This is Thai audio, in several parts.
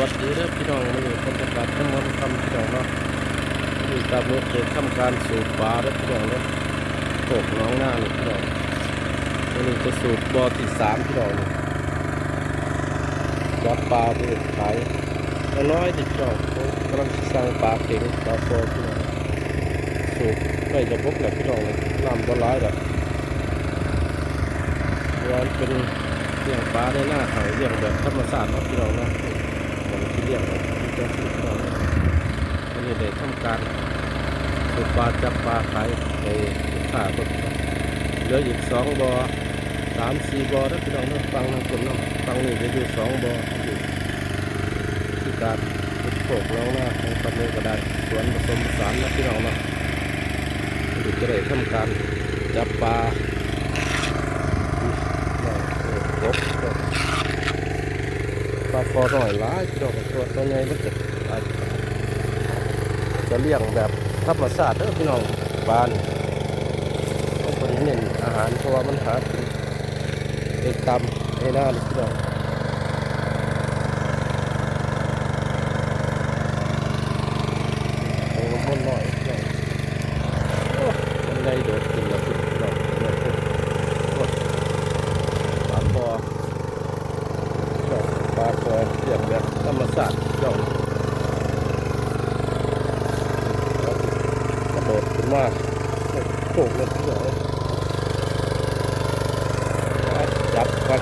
วัสดีเด้อพี่น้องมาอยู่บรรยากาศทั้งวันทำพี่น้องเนาะที่ตามมือเกิดทำการสูบปลาเด้อพี่น้องเนาะโขกน้องหน้านี่พี่น้องวันนี้จะสูบบอที่สามพี่น้องนี่จับปลาไปขายน้อยติดจอกกำลังสร้างปลาเข็งปลาโฟพี่น้องสูบไม่จะพบแหละพี่น้องเลยน้ำก็ร้ายแบบร้อนเป็นเลี้ยงปลาในหน้าเขาเลี้ยงแบบธรรมชาติเนาะพี่น้องเนาะ ที่เลี้ยงแบบที่จ้าที่พี่น้องวันนี้ได้ทำการสูบปลาจับปลาขายในลูกค้าคนเหลืออีกสองบ่อสามสี่บ่อแล้วพี่น้องเนาะฟังทางคนเนาะฟังนี่จะอยู่สองบ่ออยู่ที่การพุทโขกน้องหน้าของตำเลยก็ได้สวนผสมสานนะพี่น้องนะเดี๋ยวจะได้ทำการจับปลาครบ ปลาคอหน่อยหล้ายดอกตัวตัวใหญ่มันจะจะเลี้ยงแบบธรรมชาติเด้อพี่น้องบ้านี่ต้องคนเน้นอาหารเพราะว่ามันหาเอกตำให้หน้าพี่น้องโอ้มันหน่อยพี่น้องโอ้มันไงโดดขึ้นแล้วพี่น้องเนี่ยโอ้ปลาคอ ดอกปลาคอ เสียงแบบธรรมชาสติดอกกระโดดขึ้นมาโขกเลยที่ดอกจับกัน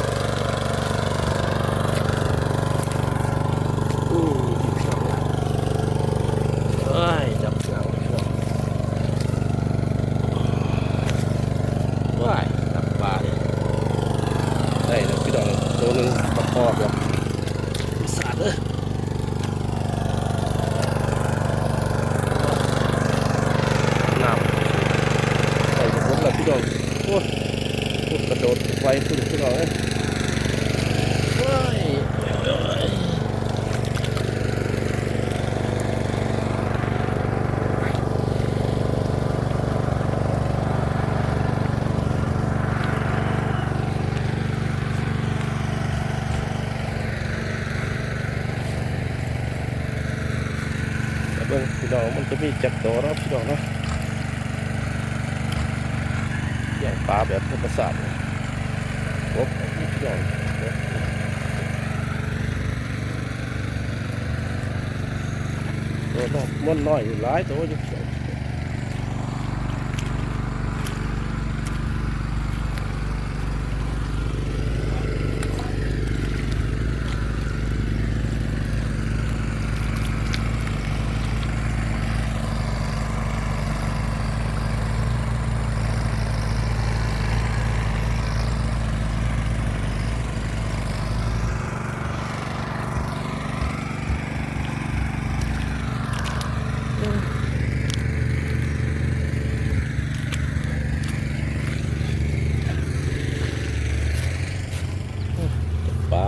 อู้เดียว้ายจับปลาเนี่ยได้แล้วพี่ดองตัวนึงประกอบแบบสาดเลยน้ำใส่ก ระปุกแล้วพี่ดองโอ้ยพูดกระโดดไฟขึ้นพี่ดองเลยว้ยเบิ่งพี่ดองมันจะมีจับตัวเนาะพี่ดองเนาะอย่าง ปลาแบบธรรมชาติเลยโอ้พี่ดองตัวน้อยมันน้อยหลายตัวอยู่ ปลา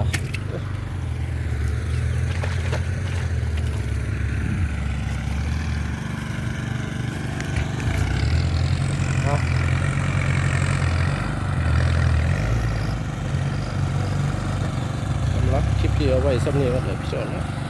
สำหรับคลิปที่เอาไว้สำเนียงก็เถอะพี่ชนนะ